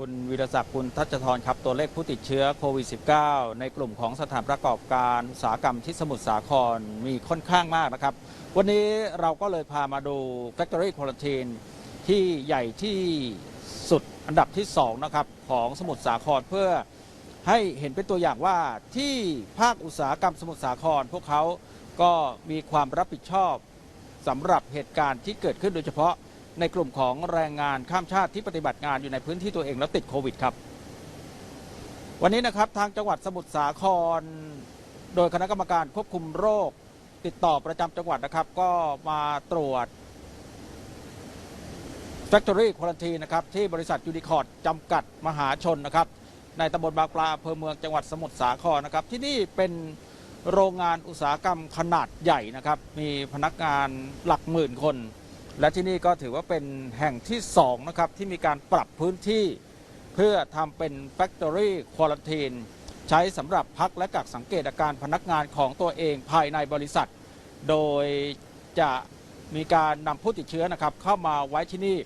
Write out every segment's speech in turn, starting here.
คุณวีรศักดิ์คุณทัชทรครับ ตัวเลขผู้ติดเชื้อโควิด -19 ในกลุ่มของสถานประกอบการอุตสาหกรรมที่สมุทรสาครมีค่อนข้างมากนะครับ วันนี้เราก็เลยพามาดู Factory Quarantine ที่ใหญ่ที่สุดอันดับที่ 2 นะครับ ของสมุทรสาครเพื่อให้เห็นเป็นตัวอย่างว่าที่ภาคอุตสาหกรรมสมุทรสาคร พวกเขาก็มีความรับผิดชอบสำหรับเหตุการณ์ที่เกิดขึ้นโดยเฉพาะ ในกลุ่มของแรงงานข้ามชาติที่ปฏิบัติงานอยู่ในพื้นที่ตัวเองแล้วติดโควิดครับ วันนี้นะครับทางจังหวัดสมุทรสาคร โดยคณะกรรมการควบคุมโรค ติดต่อประจำจังหวัดนะครับ ก็มาตรวจ Factory Quarantine นะครับที่บริษัทยูนิคอร์ดจำกัดมหาชนนะครับ ในตำบลบางปลาอำเภอเมืองจังหวัดสมุทรสาครนะครับ ที่นี่เป็นโรงงานอุตสาหกรรมขนาดใหญ่นะครับ มีพนักงานหลักหมื่นคน และที่นี่ก็ถือว่าเป็นแห่งที่2นะครับที่มีการปรับพื้นที่ เพื่อทำเป็น Factory Quarantine ใช้สำหรับพักและกักสังเกตอาการพนักงานของตัวเองภายในบริษัท โดยจะมีการนำผู้ติดเชื้อนะครับเข้ามาไว้ที่นี่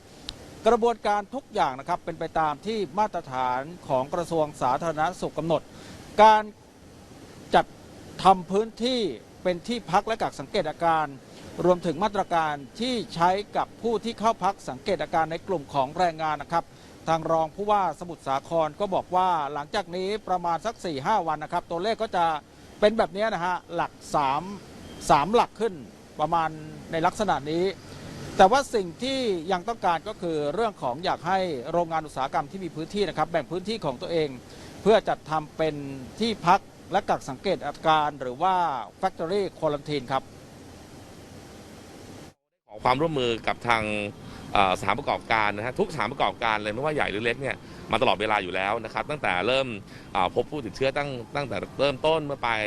กระบวนการทุกอย่างนะครับเป็นไปตามที่มาตรฐานของกระทรวงสาธารณสุขกำหนด การจัดทำพื้นที่เป็นที่พักและกักสังเกตอาการ รวมถึงมาตรการที่ใช้กับผู้ที่เข้าพักสังเกตอาการในกลุ่มของแรงงานนะครับ ทางรองผู้ว่าสมุทรสาครก็บอกว่าหลังจากนี้ประมาณสัก 4-5 วันนะครับ ตัวเลขก็จะเป็นแบบนี้นะฮะหลัก 3 3 หลักขึ้นประมาณในลักษณะนี้ แต่ว่าสิ่งที่ยังต้องการก็คือเรื่องของอยากให้โรงงานอุตสาหกรรมที่มีพื้นที่นะครับ แบ่งพื้นที่ของตัวเอง เพื่อจัดทำเป็นที่พักและกักสังเกตอาการหรือว่า Factory Quarantine ครับ ความร่วมมือกับทางสถานประกอบการนะฮะทุกสถานประกอบการเลยไม่ว่าใหญ่หรือเล็กเนี่ยมาตลอดเวลาอยู่แล้วนะครับ ตั้งแต่เริ่มพบผู้ติดเชื้อตั้งตั้งแต่เริ่มต้นเมื่อปลาย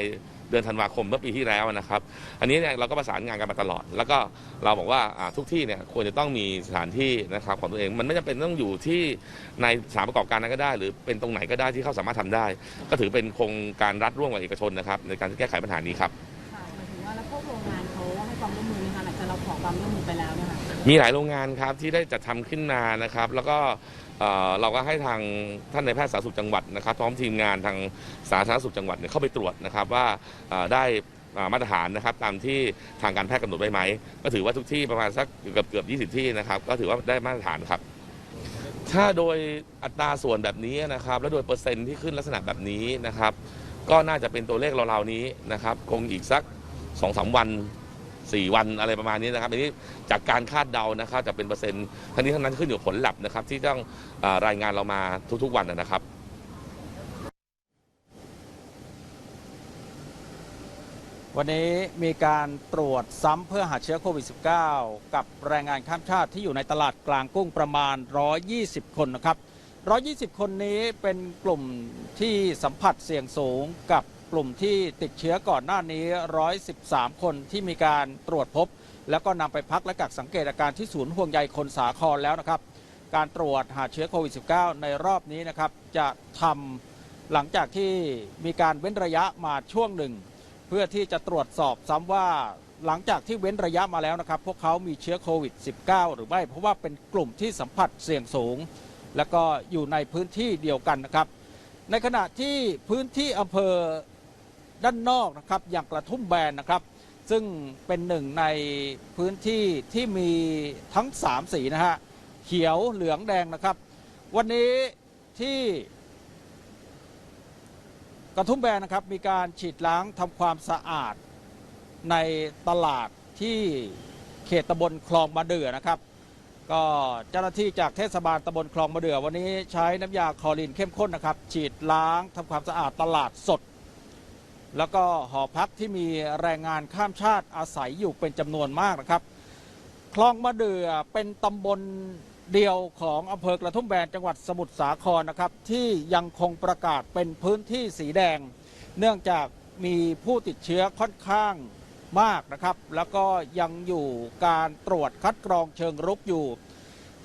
เดือนธันวาคมเมื่อปีที่แล้วนะครับ อันนี้เนี่ยเราก็ประสานงานกันมาตลอด แล้วก็เราบอกว่าทุกที่เนี่ยควรจะต้องมีสถานที่นะครับของตัวเอง มันไม่จำเป็นต้องอยู่ที่ในสถานประกอบการนั้นก็ได้ หรือเป็นตรงไหนก็ได้ที่เขาสามารถทำได้ ก็ถือเป็นโครงการรัฐร่วมกับเอกชนนะครับในการแก้ไขปัญหานี้ครับ อความร่วมมือไปแล้วนะคะมีหลายโรงงานครับที่ได้จัดทำขึ้นมานะครับ แล้วก็เราก็ให้ทางท่านในแพทย์สาธารณสุขจังหวัดนะครับพร้อมทีมงานทางสาธารณสุขจังหวัดเนี่ยเข้าไปตรวจนะครับว่าได้มาตรฐานนะครับตามที่ทางการแพทย์กำหนดไว้ไหม ก็ถือว่าทุกที่ประมาณสักเกือบเกือบ20 ที่นะครับ ก็ถือว่าได้มาตรฐานครับ ถ้าโดยอัตราส่วนแบบนี้นะครับ และโดยเปอร์เซ็นต์ที่ขึ้นลักษณะแบบนี้นะครับ ก็น่าจะเป็นตัวเลขเราๆนี้นะครับ คงอีกสักสองสามวัน 4 วันอะไรประมาณนี้นะครับอันนี้จากการคาดเดานะครับจะเป็นเปอร์เซ็นต์ทั้งนี้ทั้งนั้นขึ้นอยู่ผลลัพธ์นะครับที่ต้องอรายงานเรามาทุกๆวันนะครับวันนี้มีการตรวจซ้ำเพื่อหาเชื้อโควิด -19 กับแรงงานข้ามชาติที่อยู่ในตลาดกลางกุ้งประมาณ 120 คนนะครับ 120 คนนี้เป็นกลุ่มที่สัมผัสเสี่ยงสูงกับ กลุ่มที่ติดเชื้อก่อนหน้านี้ 113 คนที่มีการตรวจพบ แล้วก็นำไปพักและกักสังเกตอาการที่ศูนย์ห่วงใยคนสาครแล้วนะครับ การตรวจหาเชื้อโควิด -19 ในรอบนี้นะครับจะทำหลังจากที่มีการเว้นระยะมาช่วงหนึ่ง เพื่อที่จะตรวจสอบซ้ำว่าหลังจากที่เว้นระยะมาแล้วนะครับ พวกเขามีเชื้อโควิด -19 หรือไม่ เพราะว่าเป็นกลุ่มที่สัมผัสเสี่ยงสูง แล้วก็อยู่ในพื้นที่เดียวกันนะครับ ในขณะที่พื้นที่อำเภอ ด้านนอกนะครับอย่างกระทุ่มแบนนะครับ ซึ่งเป็นหนึ่งในพื้นที่ที่มีทั้ง 3 สีนะฮะเขียวเหลืองแดงนะครับ วันนี้ที่กระทุ่มแบนนะครับมีการฉีดล้างทำความสะอาดในตลาดที่เขตตำบลคลองมะเดือนะครับ ก็เจ้าหน้าที่จากเทศบาลตำบลคลองมะเดือวันนี้ใช้น้ำยาคลอรีนเข้มข้นนะครับ ฉีดล้างทำความสะอาดตลาดสด แล้วก็หอพักที่มีแรงงานข้ามชาติอาศัยอยู่เป็นจำนวนมากนะครับคลองมะเดื่อเป็นตำบลเดียวของอำเภอกระทุ่มแบนจังหวัดสมุทรสาครนะครับที่ยังคงประกาศเป็นพื้นที่สีแดง เนื่องจากมีผู้ติดเชื้อค่อนข้างมากนะครับ แล้วก็ยังอยู่การตรวจคัดกรองเชิงรุกอยู่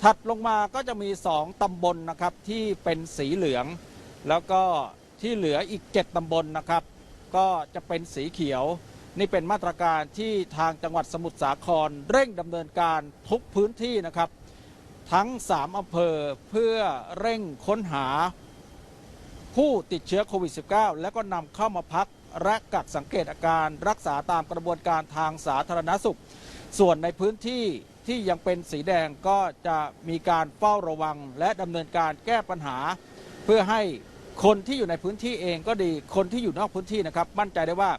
ถัดลงมาก็จะมี 2 ตำบลนะครับที่เป็นสีเหลือง แล้วก็ที่เหลืออีก 7 ตำบลนะครับ ก็จะเป็นสีเขียว นี่เป็นมาตรการที่ทางจังหวัดสมุทรสาครเร่งดำเนินการทุกพื้นที่นะครับ ทั้ง 3อำเภอเพื่อเร่งค้นหา ผู้ติดเชื้อโควิด -19 แล้วก็นำเข้ามาพักและกักสังเกตอาการรักษาตามกระบวนการทางสาธารณสุข ส่วนในพื้นที่ที่ยังเป็นสีแดงก็จะมีการเฝ้าระวัง และดำเนินการแก้ปัญหา เพื่อให้ คนที่อยู่ในพื้นที่เองก็ดีคนที่อยู่นอกพื้นที่นะครับมั่นใจได้ว่า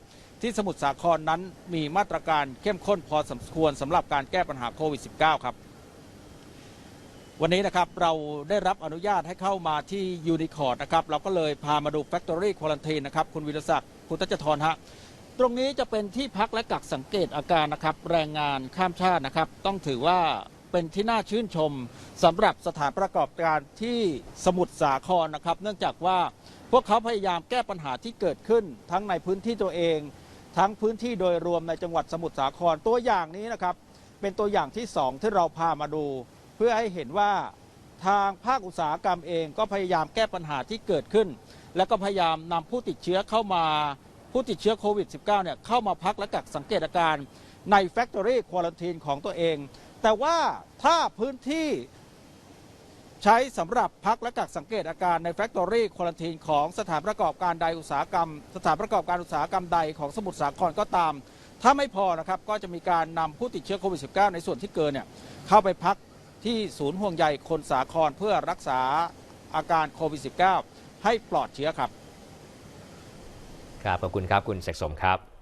ที่สมุทรสาครนั้นมีมาตรการเข้มข้นพอสมควรสำหรับการแก้ปัญหาโควิด -19 ครับ วันนี้นะครับเราได้รับอนุญาตให้เข้ามาที่ยูนิคอร์ดนะครับเราก็เลยพามาดู Factory Quarantine นะครับ คุณวิรศักดิ์คุณตัจจทรฮะตรงนี้จะเป็นที่พักและกักสังเกตอาการนะครับ แรงงานข้ามชาตินะครับ ต้องถือว่า เป็นที่น่าชื่นชมสำหรับสถานประกอบการที่สมุทรสาครนะครับ เนื่องจากว่าพวกเขาพยายามแก้ปัญหาที่เกิดขึ้น ทั้งในพื้นที่ตัวเอง ทั้งพื้นที่โดยรวมในจังหวัดสมุทรสาครตัวอย่างนี้นะครับ เป็นตัวอย่างที่สองที่เราพามาดู เพื่อให้เห็นว่าทางภาคอุตสาหกรรมเองก็พยายามแก้ปัญหาที่เกิดขึ้น และก็พยายามนำผู้ติดเชื้อเข้ามาผู้ติดเชื้อโควิด -19 เนี่ยเข้ามาพักและกักสังเกตอาการใน Factory Quarantine ของตัวเอง แต่ว่าถ้าพื้นที่ใช้สำหรับพักและกักสังเกตอาการใน Factory Quarantine ของสถานประกอบการใดอุตสาหกรรม สถานประกอบการอุตสาหกรรมใดของสมุทรสาครก็ตาม ถ้าไม่พอนะครับก็จะมีการนำผู้ติดเชื้อโควิด -19 ในส่วนที่เกินเนี่ยเข้าไปพักที่ศูนย์ห่วงใยคนสาครเพื่อรักษาอาการโควิด -19 ให้ปลอดเชื้อครับ ครับขอบคุณครับคุณเสกสมครับ